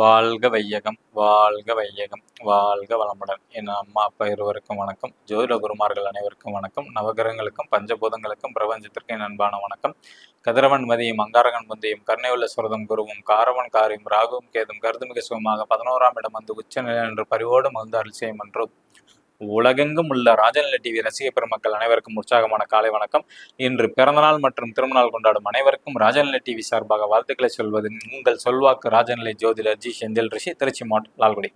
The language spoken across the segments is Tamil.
வாழ்க வையகம் வாழ்க வையகம் வாழ்க வளமுடன். என் அம்மா அப்பா இருவருக்கும் வணக்கம். ஜோதிட குருமார்கள் அனைவருக்கும் வணக்கம். நவகிரகங்களுக்கும் பஞ்சபூதங்களுக்கும் பிரபஞ்சத்திற்கும் என் அன்பான வணக்கம். கதிரவன் மதியும் அங்காரகன் முந்தையும் உள்ள சுரதம் குருவும் காரவன் காரியும் ராகுவும் கேதும் கருதுமிக சுகமாக பதினோராம் இடம் வந்து உச்சநிலை என்று பரிவோடு மகிழ்ந்து அருள் செய்யும் என்றும் உலகெங்கும் உள்ள ராஜநிலை டிவி ரசிக பெருமக்கள் அனைவருக்கும் உற்சாகமான காலை வணக்கம். இன்று பிறந்தநாள் மற்றும் திருமணநாள் கொண்டாடும் அனைவருக்கும் ராஜநிலை டிவி சார்பாக வாழ்த்துக்களை சொல்வது உங்கள் சொல்வாக்கு ராஜநிலை ஜோதிடர் ஜி. செந்தில் ரிஷி திருச்சி மாவட்டம் லால்குடி.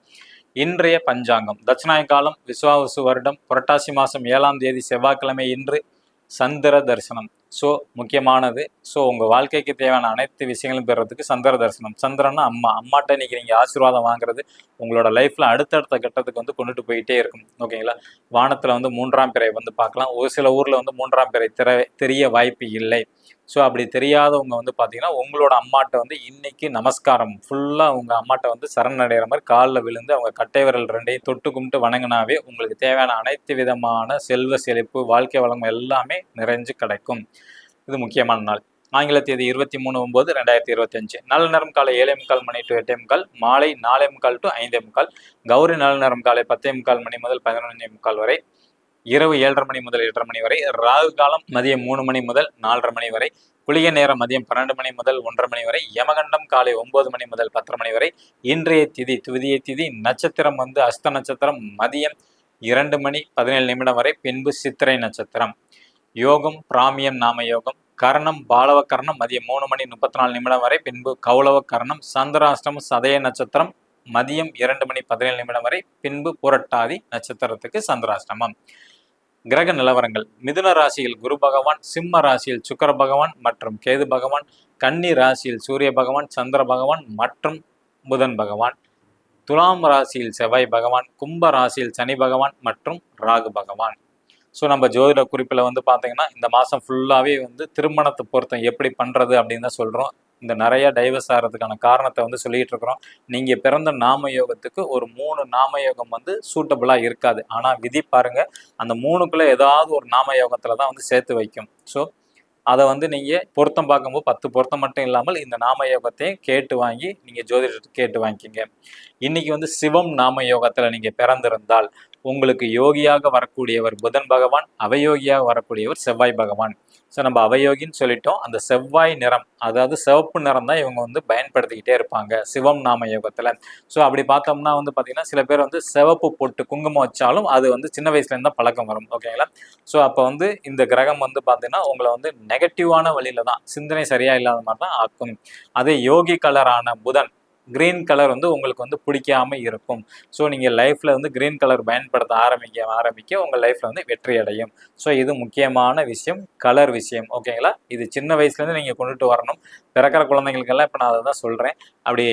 இன்றைய பஞ்சாங்கம். தட்சிணாய காலம் விஸ்வாவசு வருடம் புரட்டாசி மாதம் ஏழாம் தேதி செவ்வாய்க்கிழமை இன்று சந்திர தரிசனம். ஸோ முக்கியமானது. ஸோ உங்கள் வாழ்க்கைக்கு தேவையான அனைத்து விஷயங்களும் பெறுறதுக்கு சந்திர தரிசனம். சந்திரன்னா அம்மா. அம்மாட்ட இன்னைக்கு நீங்கள் ஆசீர்வாதம் வாங்குறது உங்களோட லைஃப்பில் அடுத்தடுத்த கட்டத்துக்கு வந்து கொண்டுட்டு போயிட்டே இருக்கும். ஓகேங்களா வானத்தில் வந்து மூன்றாம் பிறை வந்து பார்க்கலாம். ஒரு சில ஊரில் வந்து மூன்றாம் பிறை தெர தெரிய வாய்ப்பு இல்லை. ஸோ அப்படி தெரியாதவங்க வந்து பார்த்தீங்கன்னா உங்களோட அம்மாட்ட வந்து இன்னைக்கு நமஸ்காரம். ஃபுல்லாக உங்கள் அம்மாட்ட வந்து சரணடைகிற மாதிரி காலில் விழுந்து அவங்க கட்டை விரல் ரெண்டையும் தொட்டு கும்பிட்டு வணங்கினாவே உங்களுக்கு தேவையான அனைத்து விதமான செல்வ செழிப்பு வாழ்க்கை வளம் எல்லாமே நிறைஞ்சு கிடைக்கும். இது முக்கியமான நாள். ஆங்கில தேதி இருபத்தி மூணு ஒன்பது ரெண்டாயிரத்தி இருபத்தஞ்சு நல்ல நேரம் காலை ஏழே முக்கால் மணி டு எட்டே முக்கால். மாலை நாலே முக்கால் டு ஐந்தே முக்கால். கௌரி நல்ல நேரம் காலை பத்தே முக்கால் மணி முதல் பதினொன்றே முக்கால் வரை. இரவு ஏழரை மணி முதல் எட்டரை மணி வரை ராகு காலம் மதியம் மூணு மணி முதல் நாலரை மணி வரை குளிகை நேரம் மதியம் பன்னெண்டு மணி முதல் ஒன்றரை மணி வரை யமகண்டம் காலை ஒன்பது மணி முதல் பத்தரை மணி வரை இன்றைய திதி துதிய திதி நட்சத்திரம் வந்து அஸ்த நட்சத்திரம் மதியம் இரண்டு மணி பதினேழு நிமிடம் வரை பின்பு சித்திரை நட்சத்திரம். யோகம் பிராமியம் நாம யோகம் கர்ணம் பாலவ கரணம் மதியம் மூணு மணி முப்பத்தி நாலு நிமிடம் வரை பின்பு கௌளவ கரணம் சந்திராஷ்டமம் சதய நட்சத்திரம் மதியம் இரண்டு மணி பதினேழு நிமிடம் வரை பின்பு புரட்டாதி நட்சத்திரத்துக்கு சந்திராஷ்டமம். கிரக நிலவரங்கள். மிதுன ராசியில் குரு பகவான் சிம்ம ராசியில் சுக்கர பகவான் மற்றும் கேது பகவான் கன்னி ராசியில் சூரிய பகவான் சந்திர பகவான் மற்றும் புதன் பகவான். துலாம் ராசியில் செவ்வாய் பகவான் கும்ப ராசியில் சனி பகவான் மற்றும் ராகு பகவான். ஸோ நம்ம ஜோதிட குறிப்பில் வந்து பார்த்தீங்கன்னா இந்த மாதம் ஃபுல்லாகவே வந்து திருமணத்தை பொருத்தம் எப்படி பண்ணுறது அப்படின்னு தான் சொல்கிறோம் இந்த நிறைய டைவர்ஸ் ஆகிறதுக்கான காரணத்தை வந்து சொல்லிட்டு இருக்கிறோம். நீங்கள் பிறந்த நாம யோகத்துக்கு ஒரு மூணு நாம யோகம் வந்து சூட்டபுளாக இருக்காது. ஆனால் விதி பாருங்கள் அந்த மூணுக்குள்ளே ஏதாவது ஒரு நாம யோகத்தில் தான் வந்து சேர்த்து வைக்கும். ஸோ அதை வந்து நீங்கள் பொருத்தம் பார்க்கும்போது பத்து பொருத்தம் மட்டும் இல்லாமல் இந்த நாம யோகத்தையும் கேட்டு வாங்கி நீங்கள் ஜோதிடத்தை கேட்டு வாங்கிக்கிங்க. இன்னைக்கு வந்து சிவம் நாம யோகத்தில் நீங்கள் பிறந்திருந்தால் உங்களுக்கு யோகியாக வரக்கூடியவர் புதன் பகவான் அவயோகியாக வரக்கூடியவர் செவ்வாய் பகவான். ஸோ நம்ம அவயோகின்னு சொல்லிட்டோம். அந்த செவ்வாய் நிறம் அதாவது சிவப்பு நிறம் தான் இவங்க வந்து பயன்படுத்திக்கிட்டே இருப்பாங்க சிவம் நாம யோகத்தில். ஸோ அப்படி பார்த்தோம்னா வந்து பார்த்தீங்கன்னா சில பேர் வந்து சிவப்பு பொட்டு குங்குமம் வச்சாலும் அது வந்து சின்ன வயசுலேருந்து தான் பழக்கம் வரும். ஓகேங்களா ஸோ அப்போ வந்து இந்த கிரகம் வந்து பார்த்தீங்கன்னா உங்களை வந்து நெகட்டிவான வழியில தான் சிந்தனை சரியா இல்லாத மாதிரி தான் ஆக்கும். அதே யோகி கலரான புதன் கிரீன் கலர் வந்து உங்களுக்கு வந்து பிடிக்காம இருக்கும். ஸோ நீங்கள் லைஃப்பில் வந்து கிரீன் கலர் பயன்படுத்த ஆரம்பிக்க ஆரம்பிக்க உங்கள் லைஃப்பில் வந்து வெற்றி அடையும். ஸோ இது முக்கியமான விஷயம் கலர் விஷயம். ஓகேங்களா இது சின்ன வயசுலேருந்து நீங்கள் கொண்டுட்டு வரணும். பிறக்கிற குழந்தைங்களுக்கெல்லாம் இப்போ நான் அதை தான் சொல்கிறேன் அப்படி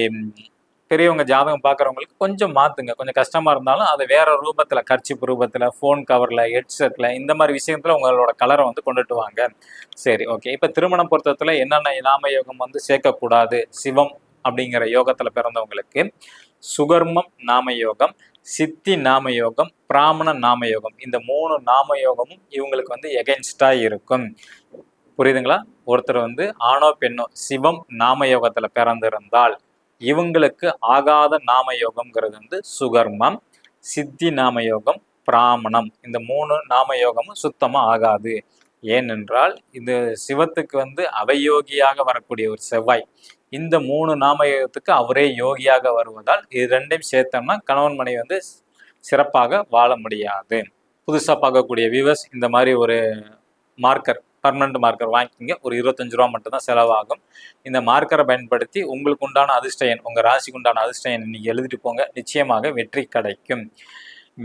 பெரியவங்க ஜாதகம் பார்க்குறவங்களுக்கு கொஞ்சம் மாற்றுங்க கொஞ்சம் கஷ்டமாக இருந்தாலும் அது வேறு ரூபத்தில் கர்ச்சிப் ரூபத்தில் ஃபோன் கவரில் ஹெட்செட்டில் இந்த மாதிரி விஷயத்தில் உங்களோட கலரை வந்து கொண்டுட்டு வாங்க. சரி ஓகே இப்போ திருமண பொருத்தத்தில் என்னென்ன நாம யோகம் வந்து சேர்க்கக்கூடாது? சிவம் அப்படிங்கிற யோகத்தில் பிறந்தவங்களுக்கு சுகர்மம் நாம யோகம் சித்தி நாம யோகம் பிராமண நாம யோகம் இந்த மூணு நாம யோகமும் இவங்களுக்கு வந்து எகென்ஸ்டா இருக்கும். புரியுதுங்களா? ஒருத்தர் வந்து ஆணோ பெண்ணோ சிவம் நாம யோகத்துல பிறந்திருந்தால் இவங்களுக்கு ஆகாத நாம யோகம்ங்கிறது வந்து சுகர்மம் சித்தி நாம யோகம் பிராமணம். இந்த மூணு நாம யோகமும் சுத்தமா ஆகாது. ஏனென்றால் இந்த சிவத்துக்கு வந்து அவயோகியாக வரக்கூடிய ஒரு செவ்வாய். இந்த மூணு நாமயத்துக்கு அவரே யோகியாக வருவதால் இது ரெண்டையும் சேர்த்தோம்னா கணவன் மனைவி வந்து சிறப்பாக வாழ முடியாது. புதுசாக பார்க்கக்கூடிய வியூவர்ஸ் இந்த மாதிரி ஒரு மார்க்கர் பர்மனண்ட் மார்க்கர் வாங்கிக்கிங்க. ஒரு இருபத்தஞ்சு ரூபா மட்டும் தான் செலவாகும். இந்த மார்க்கரை பயன்படுத்தி உங்களுக்கு உண்டான அதிர்ஷ்டயன் உங்கள் ராசிக்கு உண்டான அதிர்ஷ்டயன் இன்னைக்கு எழுதிட்டு போங்க. நிச்சயமாக வெற்றி கிடைக்கும்.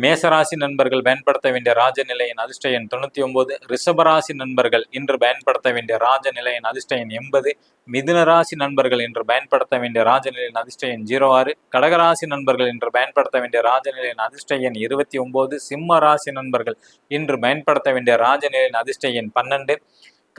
மேசராசி நண்பர்கள் பயன்படுத்த வேண்டிய ராஜநிலையின் அதிர்ஷ்ட எண் தொண்ணூற்றி ஒன்பது. ரிஷபராசி நண்பர்கள் இன்று பயன்படுத்த வேண்டிய ராஜநிலையின் அதிர்ஷ்ட எண் எண்பது. மிதுன ராசி நண்பர்கள் இன்று பயன்படுத்த வேண்டிய ராஜநிலையின் அதிர்ஷ்ட எண் ஜீரோ ஆறு. கடகராசி நண்பர்கள் இன்று பயன்படுத்த வேண்டிய ராஜநிலையின் அதிர்ஷ்ட எண் இருபத்தி ஒன்பது. சிம்ம ராசி நண்பர்கள் இன்று பயன்படுத்த வேண்டிய ராஜநிலையின் அதிர்ஷ்ட எண் பன்னெண்டு.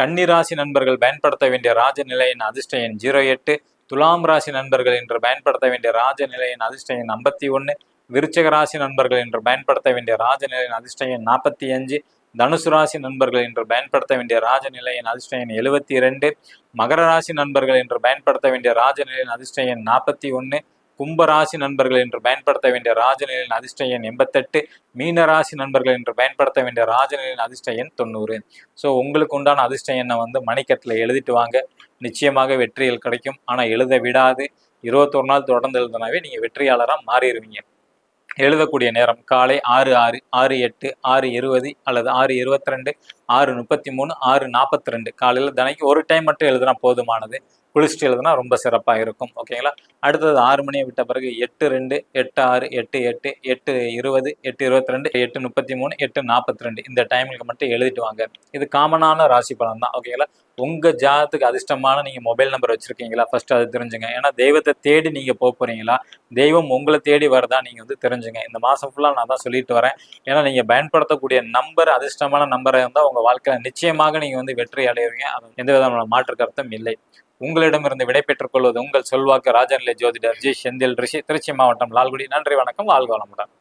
கன்னிராசி நண்பர்கள் பயன்படுத்த வேண்டிய ராஜநிலையின் அதிர்ஷ்ட எண் ஜீரோ எட்டு. துலாம் ராசி நண்பர்கள் இன்று பயன்படுத்த வேண்டிய ராஜநிலையின் அதிர்ஷ்ட எண் ஐம்பத்தி ஒன்று. விருச்சக ராசி நண்பர்கள் என்று பயன்படுத்த வேண்டிய ராஜநிலையின் அதிர்ஷ்ட எண் நாற்பத்தி அஞ்சு தனுசு ராசி நண்பர்கள் என்று பயன்படுத்த வேண்டிய ராஜநிலையின் அதிர்ஷ்ட எண் எழுபத்தி இரண்டு மகர ராசி நண்பர்கள் என்று பயன்படுத்த வேண்டிய ராஜநிலையின் அதிர்ஷ்ட எண் நாற்பத்தி ஒன்று கும்ப ராசி நண்பர்கள் என்று பயன்படுத்த வேண்டிய ராஜநிலையின் அதிர்ஷ்ட எண் எண்பத்தெட்டு மீன ராசி நண்பர்கள் என்று பயன்படுத்த வேண்டிய ராஜநிலையின் அதிர்ஷ்ட எண் தொண்ணூறு. ஸோ உங்களுக்கு உண்டான அதிர்ஷ்ட எண்ணை வந்து மணிக்கட்டில் எழுதிட்டு வாங்க. நிச்சயமாக வெற்றிகள் கிடைக்கும். ஆனால் எழுத விடாது. இருபத்தொரு நாள் தொடர்ந்து எழுதினாவே நீங்கள் வெற்றியாளராக மாறிடுவீங்க எழுதக்கூடிய நேரம். காலை ஆறு ஆறு ஆறு எட்டு ஆறு இருபது அல்லது ஆறு இருபத்தி ரெண்டு ஆறு முப்பத்தி மூணு ஆறு நாற்பத்தி ரெண்டு காலையில் தினைக்கு ஒரு டைம் மட்டும் எழுதுனா போதுமானது. குளிச்சுட்டு எழுதுனா ரொம்ப சிறப்பாக இருக்கும். ஓகேங்களா அடுத்தது ஆறு மணியை விட்ட பிறகு எட்டு ரெண்டு எட்டு ஆறு எட்டு எட்டு எட்டு இருபது எட்டு இருபத்தி ரெண்டு எட்டு முப்பத்தி மூணு எட்டு நாற்பத்தி ரெண்டு இந்த டைமுக்கு மட்டும் எழுதிட்டு வாங்க. இது காமனான ராசி பலன் தான். ஓகேங்களா உங்கள் ஜாதத்துக்கு அதிர்ஷ்டமான நீங்கள் மொபைல் நம்பர் வச்சுருக்கீங்களா? ஃபஸ்ட்டு அது தெரிஞ்சுங்க. ஏன்னா தெய்வத்தை தேடி நீங்கள் போக போகிறீங்களா தெய்வம் உங்களை தேடி வரதா நீங்கள் வந்து தெரிஞ்சுங்க. இந்த மாதம் ஃபுல்லாக நான் தான் சொல்லிட்டு வரேன். ஏன்னா நீங்கள் பயன்படுத்தக்கூடிய நம்பர் அதிர்ஷ்டமான நம்பராக இருந்தால் உங்கள் வாழ்க்கையில் நிச்சயமாக நீங்கள் வந்து வெற்றி அடைவீங்க. அது எந்த விதமான மாற்று கருத்தும் இல்லை. உங்களிடமிருந்து விடை பெற்றுக் கொள்வது உங்கள் சொல்வாக்கு ராஜநிலை ஜோதிடர் ஜி செந்தில் ரிஷி திருச்சி மாவட்டம் லால்குடி. நன்றி வணக்கம். வாழ்க வளமுடன்.